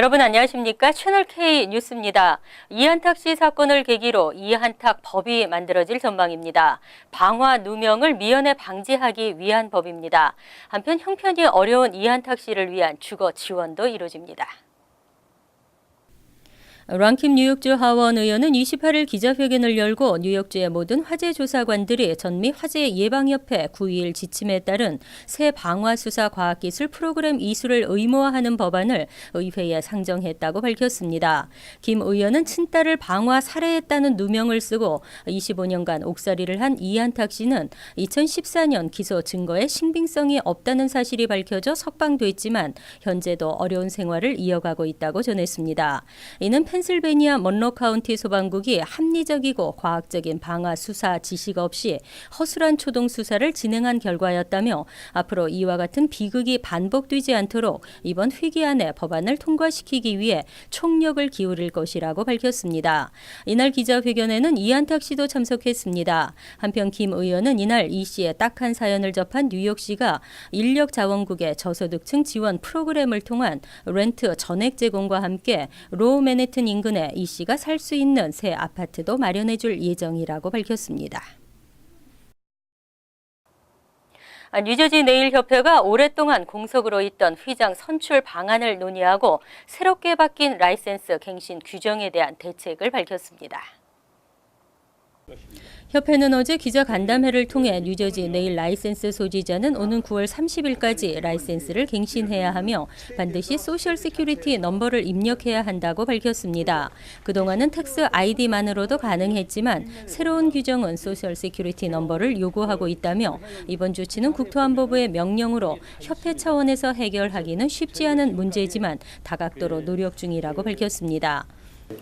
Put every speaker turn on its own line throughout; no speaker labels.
여러분 안녕하십니까? 채널 K 뉴스입니다. 이한탁 씨 사건을 계기로 이한탁 법이 만들어질 전망입니다. 방화 누명을 미연에 방지하기 위한 법입니다. 한편 형편이 어려운 이한탁 씨를 위한 주거 지원도 이루어집니다. 랑킴 뉴욕주 하원 의원은 28일 기자회견을 열고 뉴욕주의 모든 화재 조사관들이 전미 화재 예방협회 9일 지침에 따른 새 방화 수사 과학기술 프로그램 이수를 의무화하는 법안을 의회에 상정했다고 밝혔습니다. 김 의원은 친딸을 방화 살해했다는 누명을 쓰고 25년간 옥살이를 한 이한탁 씨는 2014년 기소 증거에 신빙성이 없다는 사실이 밝혀져 석방됐지만 현재도 어려운 생활을 이어가고 있다고 전했습니다. 이는 펜 실베니아 먼로 카운티 소방국이 합리적이고 과학적인 방화 수사 지시가 없이 허술한 초동 수사를 진행한 결과였다며 앞으로 이와 같은 비극이 반복되지 않도록 이번 회기 안에 법안을 통과시키기 위해 총력을 기울일 것이라고 밝혔습니다. 이날 기자회견에는 이한탁 씨도 참석했습니다. 한편 김 의원은 이날 이 씨의 딱한 사연을 접한 뉴욕시가 인력 자원국의 저소득층 지원 프로그램을 통한 렌트 전액 제공과 함께 로우 맨해튼 인근에 이 씨가 살 수 있는 새 아파트도 마련해 줄 예정이라고 밝혔습니다. 아, 뉴저지 네일협회가 오랫동안 공석으로 있던 휘장 선출 방안을 논의하고 새롭게 바뀐 라이센스 갱신 규정에 대한 대책을 밝혔습니다. 협회는 어제 기자 간담회를 통해 뉴저지 네일 라이센스 소지자는 오는 9월 30일까지 라이센스를 갱신해야 하며 반드시 소셜 시큐리티 넘버를 입력해야 한다고 밝혔습니다. 그동안은 텍스 아이디만으로도 가능했지만 새로운 규정은 소셜 시큐리티 넘버를 요구하고 있다며 이번 조치는 국토안보부의 명령으로 협회 차원에서 해결하기는 쉽지 않은 문제지만 다각도로 노력 중이라고 밝혔습니다.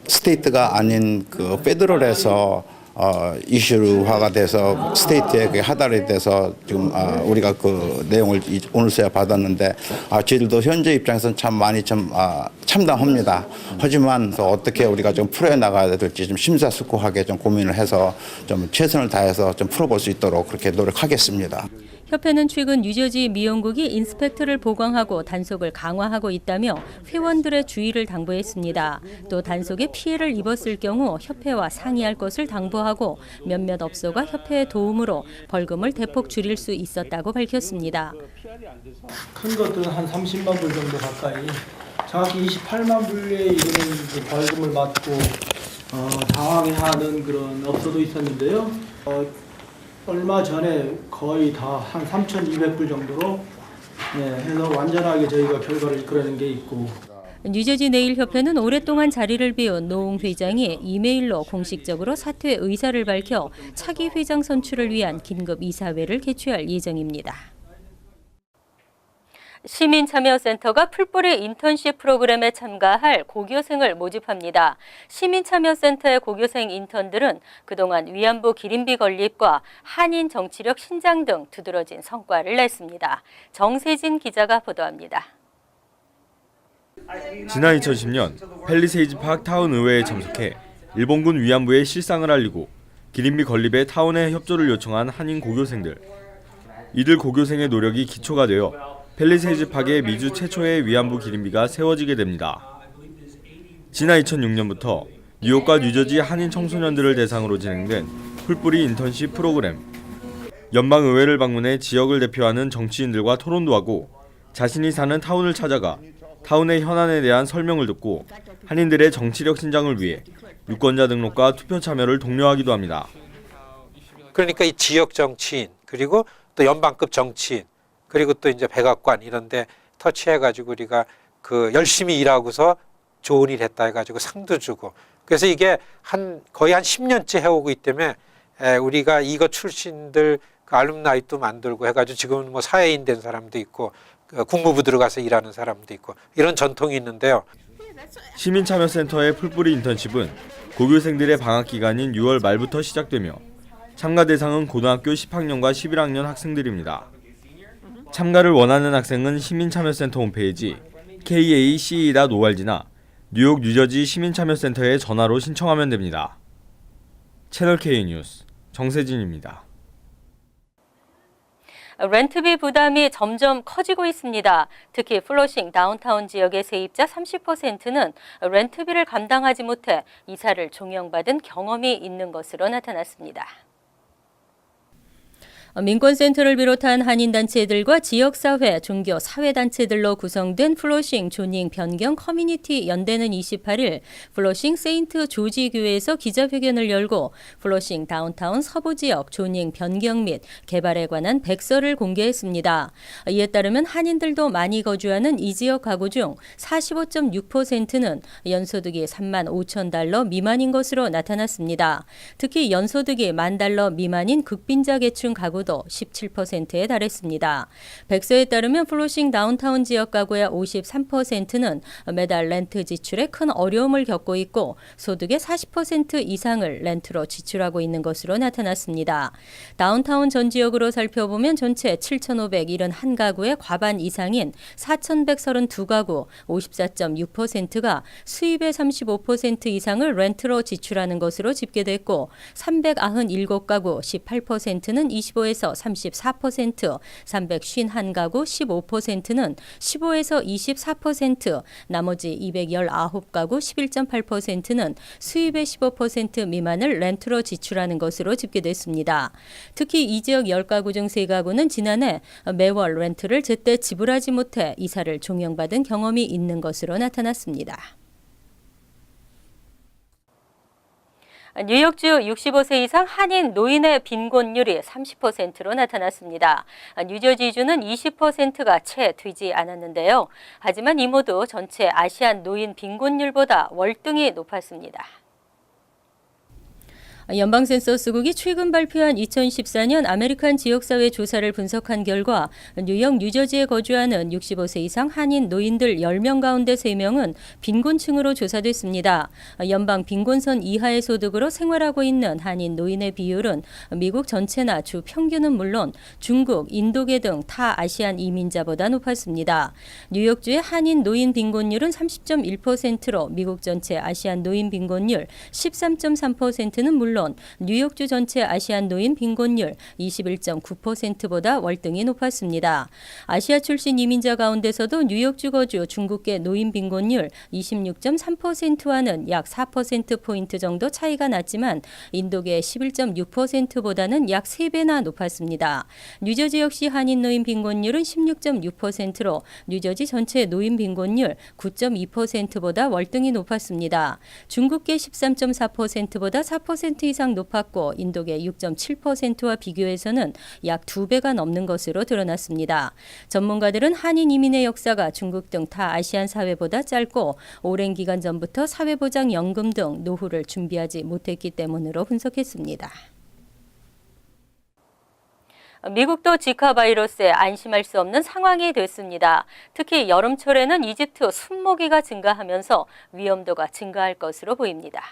스테이트가 아닌 그 페더럴에서 어, 이슈화가 돼서 스테이트에 그 하달이 돼서 지금 아, 우리가 그 내용을 이- 오늘서야 받았는데 아, 저희들도 현재 입장에서는 참 많이 좀 아, 참담합니다. 하지만 또 어떻게 우리가 좀 풀어 나가야 될지 좀 심사숙고하게 좀 고민을 해서 좀 최선을 다해서 좀 풀어볼 수 있도록 그렇게 노력하겠습니다.
협회는 최근 뉴저지 미용국이 인스펙터를 보강하고 단속을 강화하고 있다며 회원들의 주의를 당부했습니다. 또 단속에 피해를 입었을 경우 협회와 상의할 것을 당부하고 몇몇 업소가 협회의 도움으로 벌금을 대폭 줄일 수 있었다고 밝혔습니다.
큰 것들은 한 30만 불 정도 가까이 정확히 28만 불에 이르는 그 벌금을 맞고 어, 당황해하는 그런 업소도 있었는데요. 어, 얼마 전에 거의 다 한 3,200불 정도로 네, 해서 완전하게 저희가 결과를 이끌어낸 게 있고
뉴저지 네일 협회는 오랫동안 자리를 비운 노웅 회장이 이메일로 공식적으로 사퇴 의사를 밝혀 차기 회장 선출을 위한 긴급 이사회를 개최할 예정입니다. 시민참여센터가 풀뿌리 인턴십 프로그램에 참가할 고교생을 모집합니다. 시민참여센터의 고교생 인턴들은 그동안 위안부 기린비 건립과 한인 정치력 신장 등 두드러진 성과를 냈습니다. 정세진 기자가 보도합니다.
지난 2010년 펠리세이즈 파크 타운 의회에 참석해 일본군 위안부의 실상을 알리고 기린비 건립에 타운의 협조를 요청한 한인 고교생들. 이들 고교생의 노력이 기초가 되어 펠리세이즈 파크의 미주 최초의 위안부 기린비가 세워지게 됩니다. 지난 2006년부터 뉴욕과 뉴저지 한인 청소년들을 대상으로 진행된 풀뿌리 인턴십 프로그램. 연방 의회를 방문해 지역을 대표하는 정치인들과 토론도 하고 자신이 사는 타운을 찾아가 타운의 현안에 대한 설명을 듣고 한인들의 정치력 신장을 위해 유권자 등록과 투표 참여를 독려하기도 합니다.
그러니까 이 지역 정치인 그리고 또 연방급 정치인 그리고 또 이제 백악관 이런데 터치해가지고 우리가 그 열심히 일하고서 좋은 일 했다 해가지고 상도 주고 그래서 이게 한 거의 한 10년째 해오고 있기 때문에 에, 우리가 이거 출신들 그 알룸나이도 만들고 해가지고 지금은 뭐 사회인 된 사람도 있고 그 국무부 들어가서 일하는 사람도 있고 이런 전통이 있는데요.
시민참여센터의 풀뿌리 인턴십은 고교생들의 방학 기간인 6월 말부터 시작되며 참가 대상은 고등학교 10학년과 11학년 학생들입니다. 참가를 원하는 학생은 시민참여센터 홈페이지 kace.org나 뉴욕 뉴저지 시민참여센터에 전화로 신청하면 됩니다. 채널 K 뉴스 정세진입니다.
렌트비 부담이 점점 커지고 있습니다. 특히 플러싱 다운타운 지역의 세입자 30%는 렌트비를 감당하지 못해 이사를 종용받은 경험이 있는 것으로 나타났습니다. 민권센터를 비롯한 한인단체들과 지역사회, 종교, 사회단체들로 구성된 플로싱 조닝 변경 커뮤니티 연대는 28일 플로싱 세인트 조지 교회에서 기자회견을 열고 플로싱 다운타운 서부 지역 조닝 변경 및 개발에 관한 백서를 공개했습니다. 이에 따르면 한인들도 많이 거주하는 이 지역 가구 중 45.6%는 연소득이 3만 5천 달러 미만인 것으로 나타났습니다. 특히 연소득이 만 달러 미만인 극빈자 계층 가구 도 17%에 달했습니다. 백서에 따르면 플로싱 다운타운 지역 가구의 53%는 매달 렌트 지출에 큰 어려움을 겪고 있고 소득의 40% 이상을 렌트로 지출하고 있는 것으로 나타났습니다. 다운타운 전 지역으로 살펴보면 전체 7,571가구의 과반 이상인 4,132가구 54.6%가 수입의 35% 이상을 렌트로 지출하는 것으로 집계됐고 397가구 18%는 25에서 34%, 351가구 15%는 15에서 24%, 나머지 219가구 11.8%는 수입의 15% 미만을 렌트로 지출하는 것으로 집계됐습니다. 특히 이 지역 10가구 중 3가구는 지난해 매월 렌트를 제때 지불하지 못해 이사를 종용받은 경험이 있는 것으로 나타났습니다. 뉴욕주 65세 이상 한인 노인의 빈곤율이 30%로 나타났습니다. 뉴저지주는 20%가 채 되지 않았는데요. 하지만 이 모두 전체 아시안 노인 빈곤율보다 월등히 높았습니다. 연방센서스국이 최근 발표한 2014년 아메리칸 지역사회 조사를 분석한 결과 뉴욕, 뉴저지에 거주하는 65세 이상 한인 노인들 10명 가운데 3명은 빈곤층으로 조사됐습니다. 연방 빈곤선 이하의 소득으로 생활하고 있는 한인 노인의 비율은 미국 전체나 주 평균은 물론 중국, 인도계 등 타 아시안 이민자보다 높았습니다. 뉴욕주의 한인 노인 빈곤율은 30.1%로 미국 전체 아시안 노인 빈곤율 13.3%는 물론 뉴욕주 전체 아시안 노인 빈곤율 21.9%보다 월등히 높았습니다. 아시아 출신 이민자 가운데서도 뉴욕주 거주 중국계 노인 빈곤율 26.3%와는 약 4%포인트 정도 차이가 났지만 인도계 11.6%보다는 약 3배나 높았습니다. 뉴저지 역시 한인 노인 빈곤율은 16.6%로 뉴저지 전체 노인 빈곤율 9.2%보다 월등히 높았습니다. 중국계 13.4%보다 4% 이상 높았고 인도계 6.7%와 비교해서는 약 2배가 넘는 것으로 드러났습니다. 전문가들은 한인 이민의 역사가 중국 등 타 아시안 사회보다 짧고 오랜 기간 전부터 사회보장 연금 등 노후를 준비하지 못했기 때문으로 분석했습니다. 미국도 지카 바이러스에 안심할 수 없는 상황이 됐습니다. 특히 여름철에는 이집트 순모기가 증가하면서 위험도가 증가할 것으로 보입니다.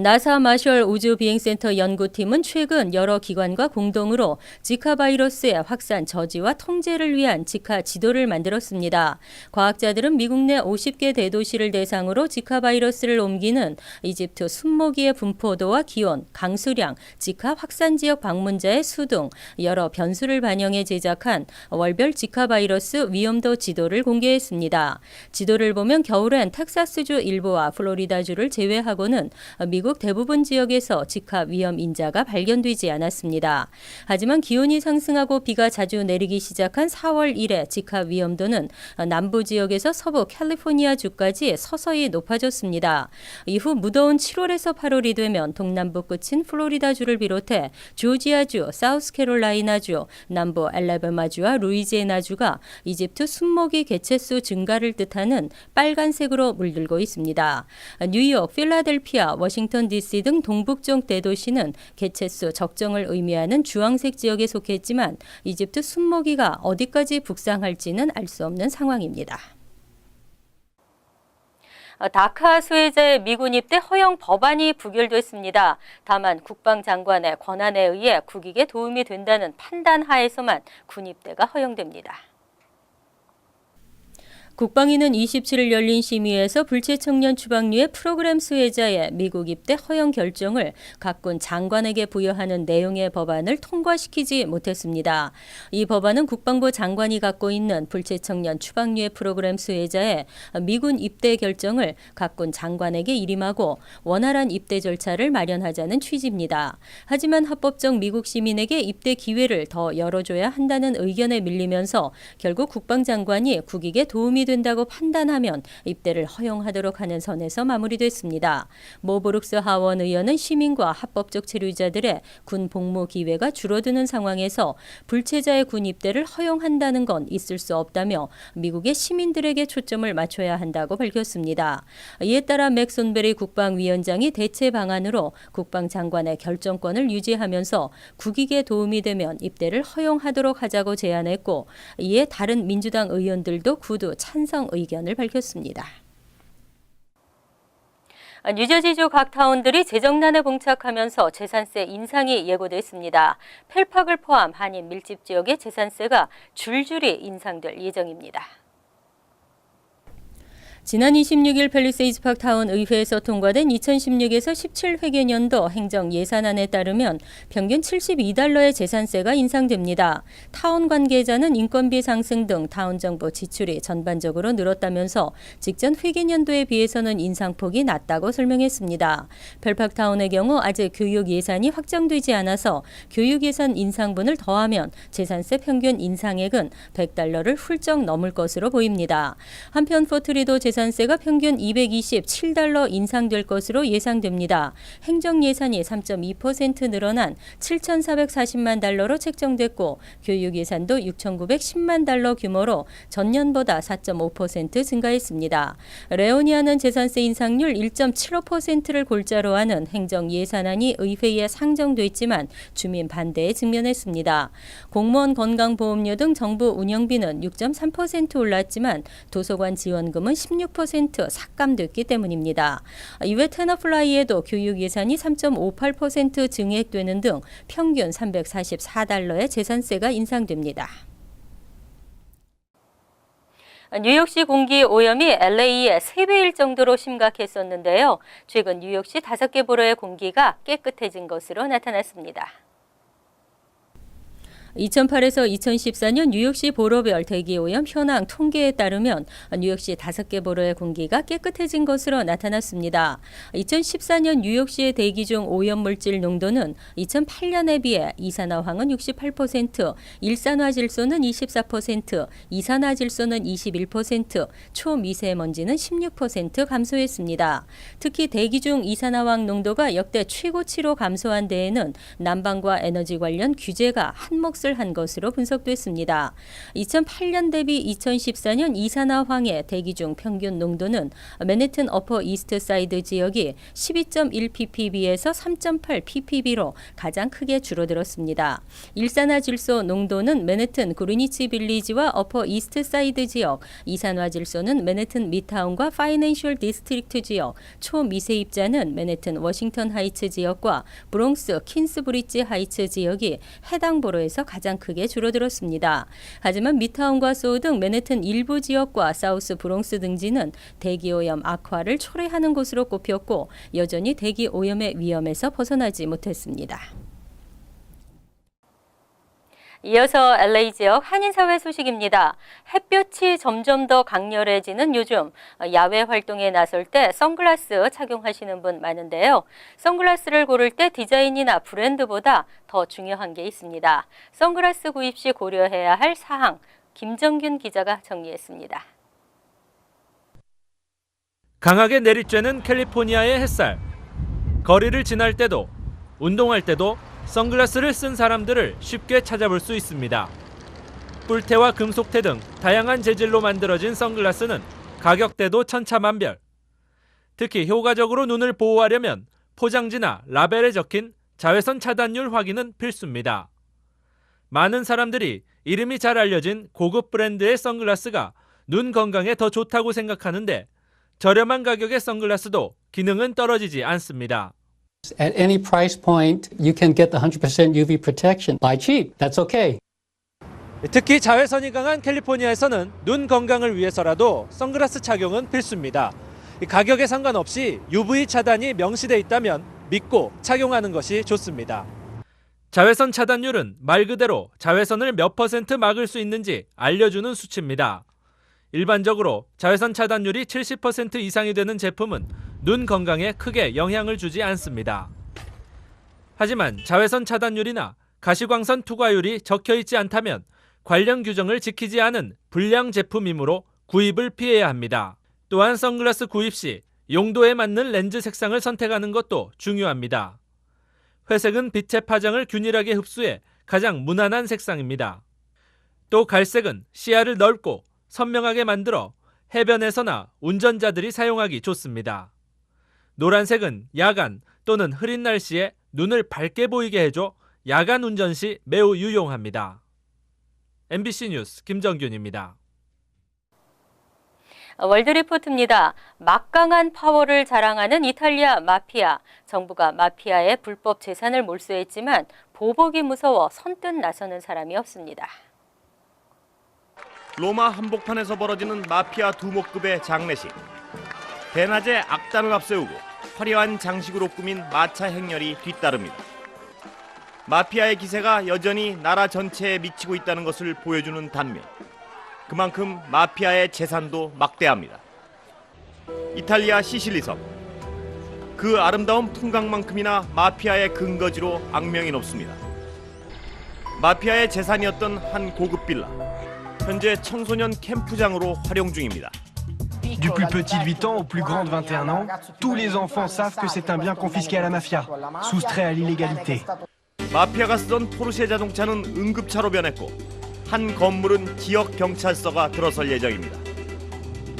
나사 마셜 우주 비행센터 연구팀은 최근 여러 기관과 공동으로 지카 바이러스의 확산 저지와 통제를 위한 지카 지도를 만들었습니다. 과학자들은 미국 내 50개 대도시를 대상으로 지카 바이러스를 옮기는 이집트 순모기의 분포도와 기온, 강수량, 지카 확산 지역 방문자의 수 등 여러 변수를 반영해 제작한 월별 지카 바이러스 위험도 지도를 공개했습니다. 지도를 보면 겨울엔 텍사스주 일부와 플로리다주를 제외하고는 미국 대부분 지역에서 지카 위험 인자가 발견되지 않았습니다. 하지만 기온이 상승하고 비가 자주 내리기 시작한 4월 이래 지카 위험도는 남부 지역에서 서부 캘리포니아 주까지 서서히 높아졌습니다. 이후 무더운 7월에서 8월이 되면 동남부 끝인 플로리다주를 비롯해 조지아주, 사우스캐롤라이나주, 남부 엘라베마주와 루이지애나주가 이집트 순모기 개체수 증가를 뜻하는 빨간색으로 물들고 있습니다. 뉴욕, 필라델피아, 워싱턴 DC 등 동북쪽 대도시는 개체수 적정을 의미하는 주황색 지역에 속했지만 이집트 순모기가 어디까지 북상할지는 알 수 없는 상황입니다. 다카 수혜자의 미군 입대 허용 법안이 부결됐습니다. 다만 국방장관의 권한에 의해 국익에 도움이 된다는 판단 하에서만 군 입대가 허용됩니다. 국방위는 27일 열린 심의에서 불체 청년 추방류의 프로그램 수혜자의 미국 입대 허용 결정을 각군 장관에게 부여하는 내용의 법안을 통과시키지 못했습니다. 이 법안은 국방부 장관이 갖고 있는 불체 청년 추방류의 프로그램 수혜자의 미군 입대 결정을 각군 장관에게 일임하고 원활한 입대 절차를 마련하자는 취지입니다. 하지만 합법적 미국 시민에게 입대 기회를 더 열어줘야 한다는 의견에 밀리면서 결국 국방장관이 국익에 도움이 된다고 판단하면 입대를 허용하도록 하는 선에서 마무리됐습니다. 모 브룩스 하원 의원은 시민과 합법적 체류자들의 군 복무 기회가 줄어드는 상황에서 불체자의 군 입대를 허용한다는 건 있을 수 없다며 미국의 시민들에게 초점을 맞춰야 한다고 밝혔습니다. 이에 따라 맥손베리 국방위원장이 대체 방안으로 국방장관의 결정권을 유지하면서 국익에 도움이 되면 입대를 허용하도록 하자고 제안했고 이에 다른 민주당 의원들도 구두 찬성 의견을 밝혔습니다. 뉴저지주 각 타운들이 재정난에 봉착하면서 재산세 인상이 예고됐습니다. 펠팍을 포함 한인 밀집 지역의 재산세가 줄줄이 인상될 예정입니다. 지난 26일 팰리세이즈 파크 타운 의회에서 통과된 2016에서 17회계 년도 행정 예산안에 따르면 평균 72달러의 재산세가 인상됩니다. 타운 관계자는 인건비 상승 등 타운 정부 지출이 전반적으로 늘었다면서 직전 회계 년도에 비해서는 인상폭이 낮다고 설명했습니다. 펠팍 타운의 경우 아직 교육 예산이 확정되지 않아서 교육 예산 인상분을 더하면 재산세 평균 인상액은 100달러를 훌쩍 넘을 것으로 보입니다. 한편 포트리도 재산 세가 평균 227달러 인상될 것으로 예상됩니다. 행정 예산이 3.2% 늘어난 7,440만 달러로 책정됐고 교육 예산도 6,910만 달러 규모로 전년보다 4.5% 증가했습니다. 레오니아는 재산세 인상률 1.75%를 골자로 하는 행정 예산안이 의회에 상정됐지만 주민 반대에 직면했습니다. 공무원 건강보험료 등 정부 운영비는 6.3% 올랐지만 도서관 지원금은 16% 삭감됐기 때문입니다. 이외 테너플라이에도 교육 예산이 3.58% 증액되는 등 평균 344달러의 재산세가 인상됩니다. 뉴욕시 공기 오염이 LA의 3배일 정도로 심각했었는데요. 최근 뉴욕시 5개 보로의 공기가 깨끗해진 것으로 나타났습니다. 2008에서 2014년 뉴욕시 보로별 대기오염 현황 통계에 따르면 뉴욕시 5개 보로의 공기가 깨끗해진 것으로 나타났습니다. 2014년 뉴욕시의 대기 중 오염물질 농도는 2008년에 비해 이산화황은 68%, 일산화질소는 24%, 이산화질소는 21%, 초미세먼지는 16% 감소했습니다. 특히 대기 중 이산화황 농도가 역대 최고치로 감소한 데에는 난방과 에너지 관련 규제가 한몫 을 한 것으로 분석됐습니다. 2008년 대비 2014년 이산화황의 대기 중 평균 농도는 맨해튼 어퍼 이스트 사이드 지역이 12.1 ppb에서 3.8 ppb로 가장 크게 줄어들었습니다. 일산화질소 농도는 맨해튼 그리니치 빌리지와 어퍼 이스트 사이드 지역, 이산화질소는 맨해튼 미타운과 파이낸셜 디스트릭트 지역, 초미세입자는 맨해튼 워싱턴 하이츠 지역과 브롱스 킨스브리지 하이츠 지역이 해당 보로에서 가장 크게 줄어들었습니다. 하지만 미타운과 소우 등 맨해튼 일부 지역과 사우스 브롱스 등지는 대기 오염 악화를 초래하는 곳으로 꼽혔고 여전히 대기 오염의 위험에서 벗어나지 못했습니다. 이어서 LA 지역 한인사회 소식입니다. 햇볕이 점점 더 강렬해지는 요즘 야외 활동에 나설 때 선글라스 착용하시는 분 많은데요. 선글라스를 고를 때 디자인이나 브랜드보다 더 중요한 게 있습니다. 선글라스 구입 시 고려해야 할 사항 김정균 기자가 정리했습니다.
강하게 내리쬐는 캘리포니아의 햇살. 거리를 지날 때도 운동할 때도 선글라스를 쓴 사람들을 쉽게 찾아볼 수 있습니다. 뿔테와 금속테 등 다양한 재질로 만들어진 선글라스는 가격대도 천차만별. 특히 효과적으로 눈을 보호하려면 포장지나 라벨에 적힌 자외선 차단율 확인은 필수입니다. 많은 사람들이 이름이 잘 알려진 고급 브랜드의 선글라스가 눈 건강에 더 좋다고 생각하는데 저렴한 가격의 선글라스도 기능은 떨어지지 않습니다.
At any price point, you can get the 100% UV protection. Buy cheap, that's okay.
특히 자외선이 강한 캘리포니아에서는 눈 건강을 위해서라도 선글라스 착용은 필수입니다. 이 가격에 상관없이 UV 차단이 명시돼 있다면 믿고 착용하는 것이 좋습니다. 자외선 차단율은 말 그대로 자외선을 몇 퍼센트 막을 수 있는지 알려주는 수치입니다. 일반적으로 자외선 차단율이 70% 이상이 되는 제품은 눈 건강에 크게 영향을 주지 않습니다. 하지만 자외선 차단율이나 가시광선 투과율이 적혀 있지 않다면 관련 규정을 지키지 않은 불량 제품이므로 구입을 피해야 합니다. 또한 선글라스 구입 시 용도에 맞는 렌즈 색상을 선택하는 것도 중요합니다. 회색은 빛의 파장을 균일하게 흡수해 가장 무난한 색상입니다. 또 갈색은 시야를 넓고 선명하게 만들어 해변에서나 운전자들이 사용하기 좋습니다. 노란색은 야간 또는 흐린 날씨에 눈을 밝게 보이게 해줘 야간 운전 시 매우 유용합니다. MBC 뉴스 김정균입니다.
월드 리포트입니다. 막강한 파워를 자랑하는 이탈리아 마피아. 정부가 마피아의 불법 재산을 몰수했지만 보복이 무서워 선뜻 나서는 사람이 없습니다.
로마 한복판에서 벌어지는 마피아 두목급의 장례식. 대낮에 악단을 앞세우고 화려한 장식으로 꾸민 마차 행렬이 뒤따릅니다. 마피아의 기세가 여전히 나라 전체에 미치고 있다는 것을 보여주는 단면. 그만큼 마피아의 재산도 막대합니다. 이탈리아 시실리 섬. 그 아름다운 풍광만큼이나 마피아의 근거지로 악명이 높습니다. 마피아의 재산이었던 한 고급 빌라. 현재 청소년 캠프장으로 활용 중입니다.
Du plus petit de 8 ans au plus grand de 21 ans, tous les enfants savent que c'est un bien confisqué à la mafia, soustrait à l'illégalité.
마피아가 쓰던 포르쉐 자동차는 응급차로 변했고 한 건물은 지역 경찰서가 들어설 예정입니다.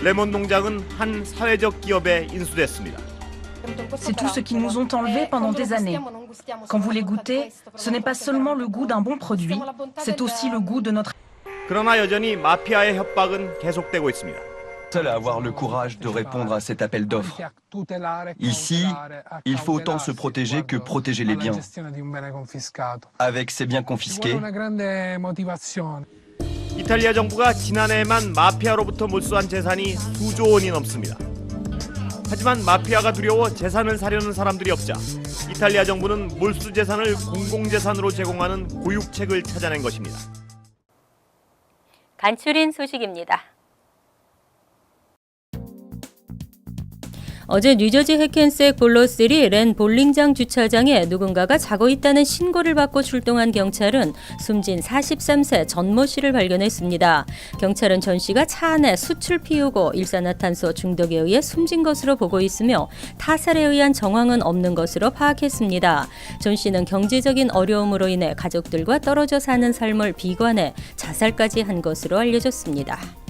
레몬 농장은 한 사회적 기업에 인수됐습니다.
C'est tout ce qu'ils nous ont enlevé pendant des années. Quand vous les goûtez, ce n'est pas seulement le goût d'un bon produit, c'est aussi le goût de notre
그러나 여전히 마피아의 협박은 계속되고 있습니다.
seul à avoir le courage de répondre à cet appel d'offres. Ici, il faut autant se protéger que protéger les biens. Avec ces biens confisqués,
이탈리아 정부가 지난해에만 마피아로부터 몰수한 재산이 수조 원이 넘습니다. 하지만 마피아가 두려워 재산을 사려는 사람들이 없자 이탈리아 정부는 몰수 재산을 공공재산으로 제공하는 고육책을 찾아낸 것입니다.
간추린 소식입니다. 어제 뉴저지 해켄스의 볼로3 렌 볼링장 주차장에 누군가가 자고 있다는 신고를 받고 출동한 경찰은 숨진 43세 전모 씨를 발견했습니다. 경찰은 전 씨가 차 안에 숯을 피우고 일산화탄소 중독에 의해 숨진 것으로 보고 있으며 타살에 의한 정황은 없는 것으로 파악했습니다. 전 씨는 경제적인 어려움으로 인해 가족들과 떨어져 사는 삶을 비관해 자살까지 한 것으로 알려졌습니다.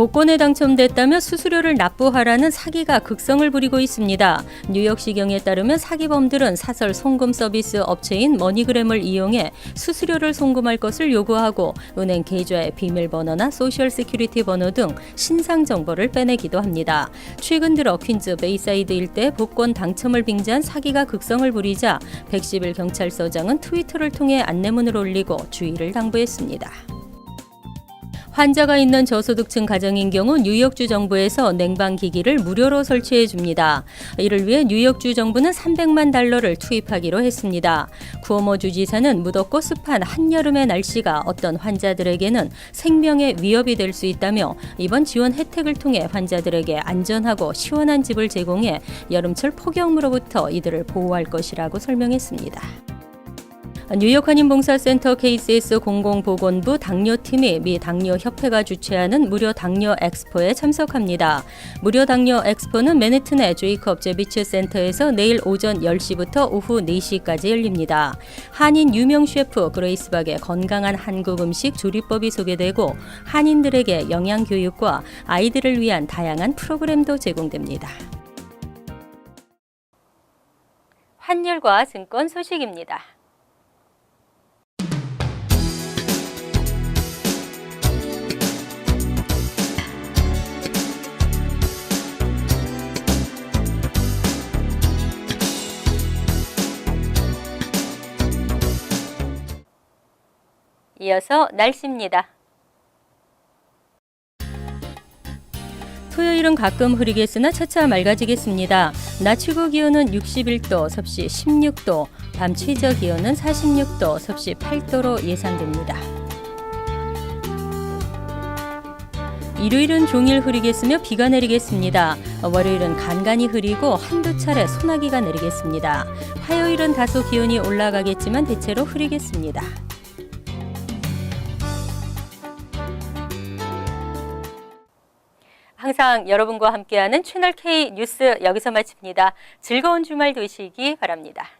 복권에 당첨됐다며 수수료를 납부하라는 사기가 극성을 부리고 있습니다. 뉴욕시경에 따르면 사기범들은 사설 송금 서비스 업체인 머니그램을 이용해 수수료를 송금할 것을 요구하고 은행 계좌의 비밀번호나 소셜 시큐리티 번호 등 신상 정보를 빼내기도 합니다. 최근 들어 퀸즈 베이사이드 일대 복권 당첨을 빙자한 사기가 극성을 부리자 110일 경찰서장은 트위터를 통해 안내문을 올리고 주의를 당부했습니다. 환자가 있는 저소득층 가정인 경우 뉴욕주 정부에서 냉방 기기를 무료로 설치해 줍니다. 이를 위해 뉴욕주 정부는 300만 달러를 투입하기로 했습니다. 구어모 주지사는 무덥고 습한 한여름의 날씨가 어떤 환자들에게는 생명의 위협이 될 수 있다며 이번 지원 혜택을 통해 환자들에게 안전하고 시원한 집을 제공해 여름철 폭염으로부터 이들을 보호할 것이라고 설명했습니다. 뉴욕 한인봉사센터 KCS 공공보건부 당뇨팀이 미 당뇨협회가 주최하는 무료 당뇨 엑스포에 참석합니다. 무료 당뇨 엑스포는 맨해튼의 제이컵 제비츠 센터에서 내일 오전 10시부터 오후 4시까지 열립니다. 한인 유명 셰프 그레이스 박의 건강한 한국 음식 조리법이 소개되고 한인들에게 영양 교육과 아이들을 위한 다양한 프로그램도 제공됩니다. 환율과 증권 소식입니다. 이어서 날씨입니다. 토요일은 가끔 흐리겠으나 차차 맑아지겠습니다. 낮 최고 기온은 61도, 섭씨 16도, 밤 최저 기온은 46도, 섭씨 8도로 예상됩니다. 일요일은 종일 흐리겠으며 비가 내리겠습니다. 월요일은 간간히 흐리고 한두 차례 소나기가 내리겠습니다. 화요일은 다소 기온이 올라가겠지만 대체로 흐리겠습니다. 항상 여러분과 함께하는 채널 K 뉴스 여기서 마칩니다. 즐거운 주말 되시기 바랍니다.